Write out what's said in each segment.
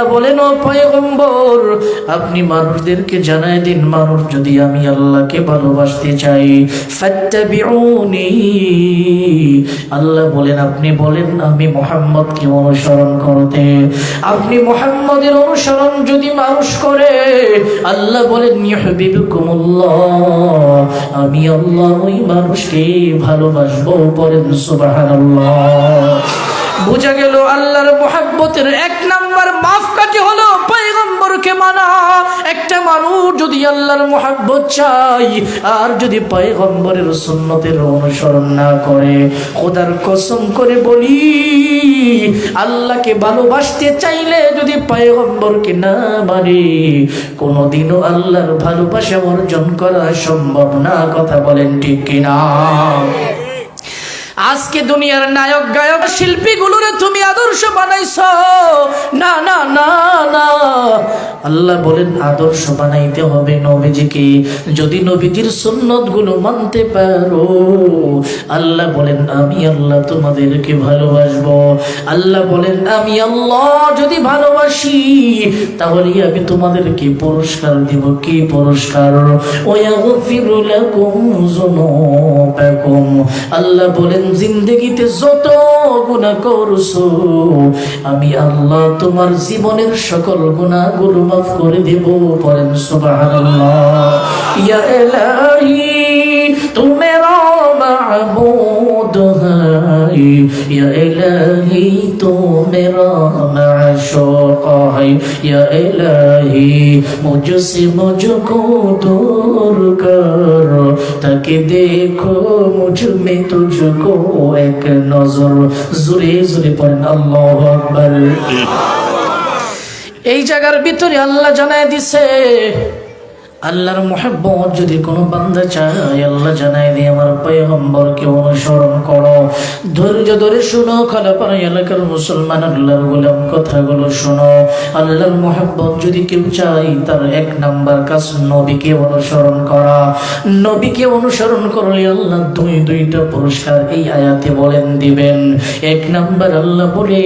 আল্লাহ বলেন, ও পয়গম্বর, আপনি মানুষদেরকে জানায় দিন, মানুষ যদি আমি আল্লাহকে ভালোবাসতে চাই আল্লাহ বলেন, আপনি বলেন, আমি মোহাম্মদকে অনুসরণ করতে। আপনি মোহাম্মদের অনুসরণ যদি মানুষ করে, আল্লাহ বলেন আমি আল্লাহ ওই মানুষকে ভালোবাসবো। বলেন, সুবহানাল্লাহ। বোঝা গেল, আল্লাহর মোহাব্বতের এক নাম্বার মাফ কাটি হলো পয়গম্বরকে মানা। একটা মানুষ যদি আল্লাহর মোহাব্বত চাই আর যদি পয়গম্বরের সুন্নতের অনুসরণ না করে, খোদার কসম করে বলি, আল্লাহকে ভালোবাসতে চাইলে যদি পয়গম্বরকে না মানে কোনোদিনও আল্লাহর ভালোবাসা অর্জন করা সম্ভব না, কথা বলেন ঠিক কিনা? আজকে দুনিয়ার নায়ক, গায়ক, শিল্পীগুলোরে তুমি আদর্শ বানাইছ। না না না না। আল্লাহ বলেন, আদর্শ বানাইতে হবে নবীজিকে। যদি নবীজির সুন্নতগুলো মানতে পারো, আল্লাহ বলেন, আমি আল্লাহ তোমাদেরকে ভালোবাসবো। আল্লাহ বলেন, আমি আল্লাহ যদি ভালোবাসি তাহলে আমি তোমাদেরকে পুরস্কার দিব। কি পুরস্কার? যুনুবাকুম। আল্লাহ বলেন জিন্দগিতে যত গুণা করছ, আমি আল্লাহ তোমার জীবনের সকল গুনাহগুলো মাফ করে দেব পরেন সুবহানাল্লাহ। ইয়া ইলাহি এলাহি মুজসে মজ দূর কর। তাকে দেখো মুঝমে তুঝকো এক নজর। জুরে জুরে পড়েন, আল্লাহ এই জায়গার ভিতরে আল্লাহ জানায় দিছে, আল্লাহর মহব্বত যদি কোনো বান্দা চায়, আল্লাহ জানায় পয়গম্বরকে অনুসরণ করো। ধৈর্য ধরে শুনো খালাপাড়া এলাকার মুসলমান, আল্লাহর গোলাম কথাগুলো শোনো। আল্লাহর মোহাব্বত যদি কেউ চাই তার এক নাম্বার কাজ নবীকে অনুসরণ করা। নবীকে অনুসরণ করলে আল্লাহ দুই দুইটা পুরস্কার এই আয়াতে বলেন, দিবেন। এক নাম্বার আল্লাহ বলে,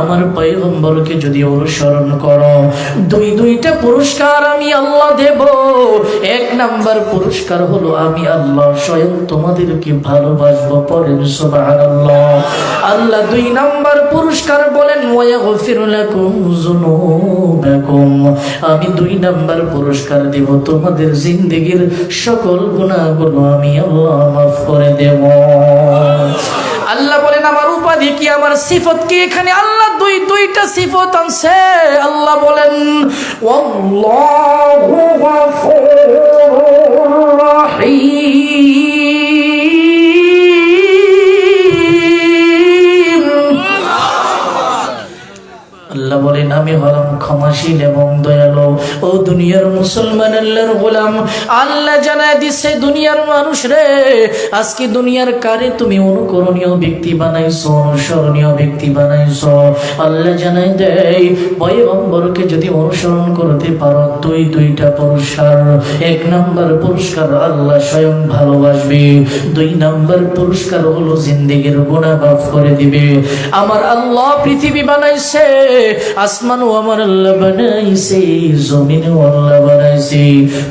আমার পয়গম্বরকে যদি অনুসরণ করো, দুই দুইটা পুরস্কার আমি আল্লাহ দেব। এক নাম্বার পুরস্কার হলো, আমি আল্লাহ স্বয়ং তোমাদেরকে ভালোবাসবো পরের সুবহানাল্লাহ। আল্লাহ দুই নাম্বার পুরস্কার বলেন, ওয়াগফিরু লাকুম যুনুবাকুম। আমি দুই নাম্বার পুরস্কার দেব তোমাদের জিন্দেগীর সকল গুনাহগুলো, আমি আল্লাহ মাফ করে দেব। আল্লাহ বলেন, আমার উপাধি কি, আমার সিফত কি? এখানে আল্লাহ দুই, দুইটা সিফত আনছে। আল্লাহ বলেন বলেন আমি হলাম ক্ষমাশীল এবং দয়ালু। ও দুনিয়ার মুসলমান আল্লাহর গোলাম, আল্লাহ জানায় দিছে, দুনিয়ার মানুষ রে, আজকে দুনিয়ার কারে তুমি অনুকরণীয় ব্যক্তি বানাইছো, অনুসরণীয় ব্যক্তি বানাইছো। আল্লাহ জানাই দেয়, পয়গম্বরকে যদি অনুসরণ করতে পারো দুই দুইটা পুরস্কার। এক নাম্বার পুরস্কার আল্লাহ স্বয়ং ভালোবাসবে। দুই নাম্বার পুরস্কার হলো জিন্দেগির গুণা মাফ করে দিবে। আমার আল্লাহ পৃথিবী বানাইছে আসমানও আমার আল্লাহ বানাইছে, জমিন ও আল্লাহ বানাইছে,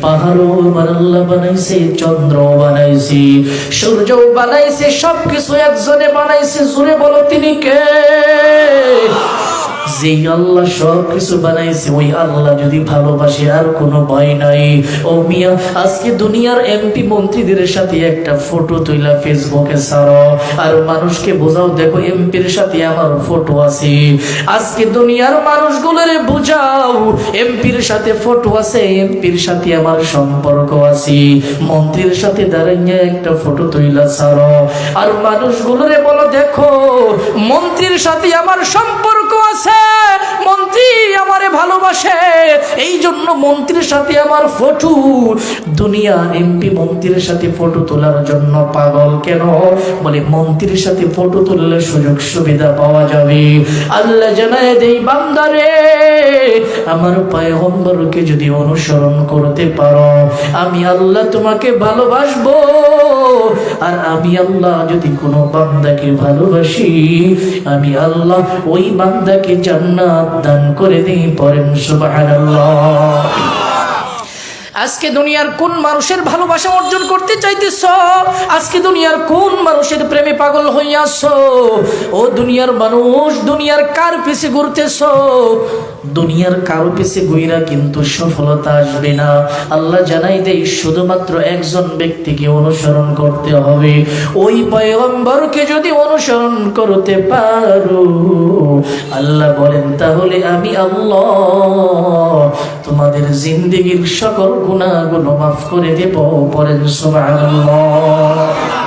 পাহাড় ও আমার আল্লাহ বানাইছে, চন্দ্র বানাইছে, সূর্য বানাইছে, সবকিছু একজনে বানাইছে। জুড়ে বলো, তিনি কে? যে আল্লাহ সব কিছু বানাইছে, ওই আল্লাহ যদি ভালোবাসে, আর কোনো ভয় নাই। ও মিয়া, আজকে দুনিয়ার এমপি মন্ত্রীদের সাথে একটা ফটো তুইলা ফেসবুকে ছাড়ো। আর মানুষকে বোঝাও, দেখো এমপির সাথে আমার ফটো আছে। আজকে দুনিয়ার মানুষগুলোরে বুঝাও এমপির সাথে ফটো আছে এমপির সাথে আমার সম্পর্ক আছে। মন্ত্রীর সাথে দাঁড়াইয়া একটা ফটো তুইলা ছাড়ো। আর মানুষগুলোরে বলো, দেখো, মন্ত্রীর সাথে আমার সম্পর্ক আছে মন্ত্রী আমারে ভালোবাসে এই জন্য মন্ত্রীর সাথে আমার ফটো। দুনিয়া এমপি মন্ত্রীর সাথে ফটো তোলার জন্য পাগল কেন? বলে, মন্ত্রীর সাথে ফটো তুললে সুযোগ সুবিধা পাওয়া যাবে। আল্লাহ জানায় দেই, বান্দারে, আমার পায়গম্বরকে যদি অনুসরণ করতে পারো, আমি আল্লাহ তোমাকে ভালোবাসবো। আর আমি আল্লাহ যদি কোনো বান্দাকে ভালোবাসি, আমি আল্লাহ ওই বান্দাকে জান্নাত দান করে দিই সুবহানাল্লাহ। আজকে দুনিয়ার কোন মানুষের ভালোবাসা অর্জন করতে চাইতেছ? আজকে দুনিয়ার কোন মানুষের প্রেমে পাগল হইয়াছ? ও দুনিয়ার মানুষ, দুনিয়ার কার পিছে ঘুরতেছ? দুনিয়ার কারও পিছে ঘুইরা কিন্তু সফলতা আসবে না। আল্লাহ জানাই দেই শুধুমাত্র একজন ব্যক্তিকে অনুসরণ করতে হবে। ওই পয়গম্বরকে যদি অনুসরণ করতে পারো, আল্লাহ বলেন, তাহলে আমি আল্লাহ তোমাদের জিন্দিগির সকল গুণাগুলো মাফ করে দেব পরেন সুবহানাল্লাহ।